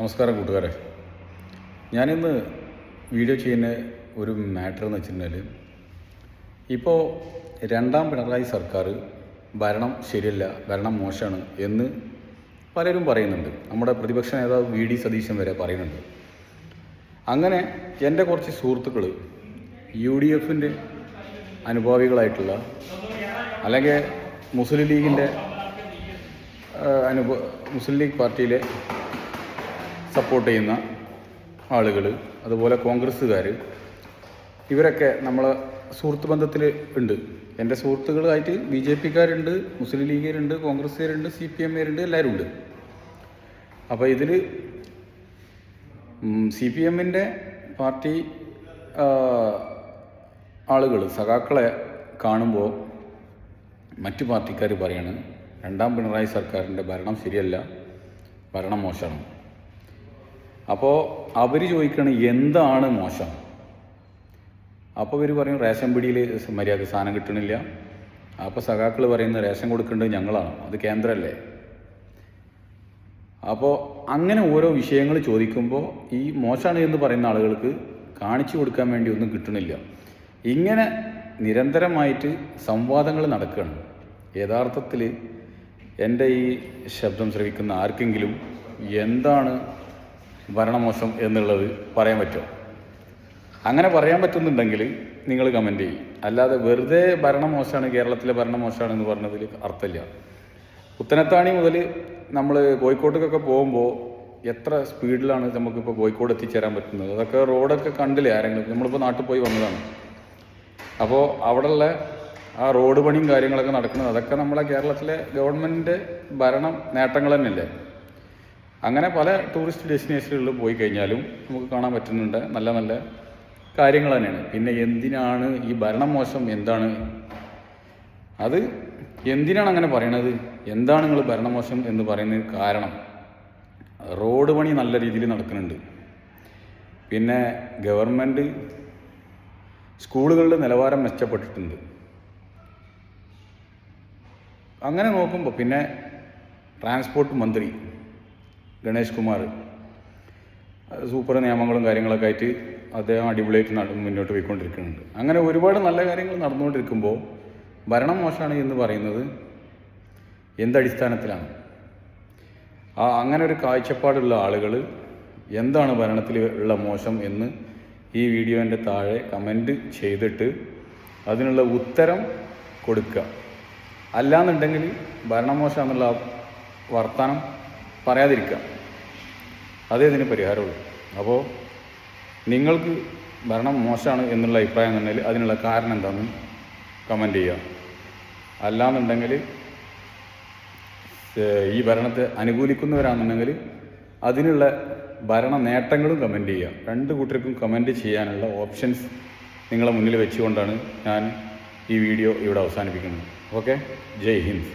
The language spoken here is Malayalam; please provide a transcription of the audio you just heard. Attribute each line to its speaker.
Speaker 1: നമസ്കാരം കൂട്ടുകാരെ. ഞാനിന്ന് വീഡിയോ ചെയ്യുന്ന ഒരു മാറ്റർ എന്ന് വെച്ചിട്ടുണ്ടെങ്കിൽ ഇപ്പോൾ രണ്ടാം പിണറായി സർക്കാർ ഭരണം ശരിയല്ല ഭരണം മോശമാണ് എന്ന് പലരും പറയുന്നുണ്ട്. നമ്മുടെ പ്രതിപക്ഷ നേതാവ് വി ഡി സതീശൻ വരെ പറയുന്നുണ്ട്. അങ്ങനെ എന്റെ കുറച്ച് സുഹൃത്തുക്കൾ യു ഡി എഫിന്റെ അനുഭാവികളായിട്ടുള്ള അല്ലെങ്കിൽ മുസ്ലിം ലീഗിന്റെ അനുഭവ മുസ്ലിം ലീഗ് പാർട്ടിയിലെ സപ്പോർട്ട് ചെയ്യുന്ന ആളുകൾ അതുപോലെ കോൺഗ്രസ്സുകാർ ഇവരൊക്കെ നമ്മൾ സുഹൃത്ത് ബന്ധത്തിൽ ഉണ്ട്. എന്റെ സുഹൃത്തുക്കളായിട്ട് ബി ജെ പിക്കാരുണ്ട് മുസ്ലിം ലീഗുകാരുണ്ട് കോൺഗ്രസ്സുകാരുണ്ട് സി പി എമ്മുകാരുണ്ട് എല്ലാവരും ഉണ്ട്. അപ്പോൾ ഇതിൽ സി പി എമ്മിന്റെ പാർട്ടി ആളുകൾ സഖാക്കളെ കാണുമ്പോൾ മറ്റു പാർട്ടിക്കാർ പറയാണ് രണ്ടാം പിണറായി സർക്കാരിന്റെ ഭരണം ശരിയല്ല ഭരണം മോശമാണ്. അപ്പോൾ അവർ ചോദിക്കണം എന്താണ് മോശം? അപ്പോൾ ഇവർ പറയും റേഷൻ പിടിയിൽ മര്യാദ സാധനം കിട്ടണില്ല. അപ്പോൾ സഖാക്കൾ പറയുന്ന റേഷൻ കൊടുക്കേണ്ടത് ഞങ്ങളാണ് അത് കേന്ദ്രമല്ലേ അപ്പോൾ അങ്ങനെ ഓരോ വിഷയങ്ങൾ ചോദിക്കുമ്പോൾ ഈ മോശമാണ് എന്ന് പറയുന്ന ആളുകൾക്ക് കാണിച്ചു കൊടുക്കാൻ വേണ്ടി ഒന്നും കിട്ടണില്ല. ഇങ്ങനെ നിരന്തരമായിട്ട് സംവാദങ്ങൾ നടക്കുകയാണ്. യഥാർത്ഥത്തിൽ എന്റെ ഈ ശബ്ദം ശ്രവിക്കുന്ന ആർക്കെങ്കിലും എന്താണ് ഭരണമോശം എന്നുള്ളത് പറയാൻ പറ്റുമോ? അങ്ങനെ പറയാൻ പറ്റുന്നുണ്ടെങ്കിൽ നിങ്ങൾ കമന്റ് ചെയ്യും. അല്ലാതെ വെറുതെ ഭരണമോശമാണ് കേരളത്തിലെ ഭരണമോശമാണ് എന്ന് പറഞ്ഞതിൽ അർത്ഥമില്ല. പുത്തനത്താണി മുതൽ നമ്മൾ കോഴിക്കോട്ടേക്കൊക്കെ പോകുമ്പോൾ എത്ര സ്പീഡിലാണ് നമുക്കിപ്പോൾ കോഴിക്കോട് എത്തിച്ചേരാൻ പറ്റുന്നത്? അതൊക്കെ റോഡൊക്കെ കണ്ടില്ലേ ആരെങ്കിലും? നമ്മളിപ്പോൾ നാട്ടിൽ പോയി വന്നതാണ്. അപ്പോൾ അവിടെയുള്ള ആ റോഡ് പണിയും കാര്യങ്ങളൊക്കെ നടക്കുന്നത് അതൊക്കെ നമ്മളെ കേരളത്തിലെ ഗവൺമെന്റിന്റെ ഭരണം നേട്ടങ്ങൾ തന്നെയല്ലേ? അങ്ങനെ പല ടൂറിസ്റ്റ് ഡെസ്റ്റിനേഷനുകളിൽ പോയി കഴിഞ്ഞാലും നമുക്ക് കാണാൻ പറ്റുന്നുണ്ട് നല്ല നല്ല കാര്യങ്ങൾ തന്നെയാണ്. പിന്നെ എന്തിനാണ് ഈ ഭരണം മോശം? എന്താണ്? അത് എന്തിനാണ് അങ്ങനെ പറയണത്? എന്താണ് നിങ്ങൾ ഭരണമോശം എന്ന് പറയുന്നത് കാരണം? റോഡ് പണി നല്ല രീതിയിൽ നടക്കുന്നുണ്ട്. പിന്നെ ഗവൺമെന്റ് സ്കൂളുകളുടെ നിലവാരം മെച്ചപ്പെട്ടിട്ടുണ്ട്. അങ്ങനെ നോക്കുമ്പോൾ പിന്നെ ട്രാൻസ്പോർട്ട് മന്ത്രി ഗണേഷ് കുമാർ. സൂപ്പർ നിയമങ്ങളും കാര്യങ്ങളൊക്കെ ആയിട്ട് അദ്ദേഹം അടിപൊളിയായിട്ട് നട മുന്നോട്ട് പോയിക്കൊണ്ടിരിക്കുന്നുണ്ട്. അങ്ങനെ ഒരുപാട് നല്ല കാര്യങ്ങൾ നടന്നുകൊണ്ടിരിക്കുമ്പോൾ ഭരണം മോശമാണ് എന്ന് പറയുന്നത് എന്തടിസ്ഥാനത്തിലാണ്? ആ അങ്ങനെ ഒരു കാഴ്ചപ്പാടുള്ള ആളുകൾ എന്താണ് ഭരണത്തിൽ ഉള്ള മോശം എന്ന് ഈ വീഡിയോന്റെ താഴെ കമന്റ് ചെയ്തിട്ട് അതിനുള്ള ഉത്തരം കൊടുക്കുക. അല്ലാന്നുണ്ടെങ്കിൽ ഭരണമോശം എന്നുള്ള വർത്തമാനം പറയാതിരിക്കുക. അതേ ഇതിന് പരിഹാരമുള്ളൂ. അപ്പോൾ നിങ്ങൾക്ക് ഭരണം മോശമാണ് എന്നുള്ള അഭിപ്രായം തന്നെങ്കിൽ അതിനുള്ള കാരണം എന്താണെന്ന് കമന്റ് ചെയ്യുക. അല്ലാന്നുണ്ടെങ്കിൽ ഈ ഭരണത്തെ അനുകൂലിക്കുന്നവരാണെന്നുണ്ടെങ്കിൽ അതിനുള്ള ഭരണ നേട്ടങ്ങളും കമന്റ് ചെയ്യുക. രണ്ട് കൂട്ടർക്കും കമന്റ് ചെയ്യാനുള്ള ഓപ്ഷൻസ് നിങ്ങളെ മുന്നിൽ വെച്ചുകൊണ്ടാണ് ഞാൻ ഈ വീഡിയോ ഇവിടെ അവസാനിപ്പിക്കുന്നത്. ഓക്കെ ജയ് ഹിന്ദ്.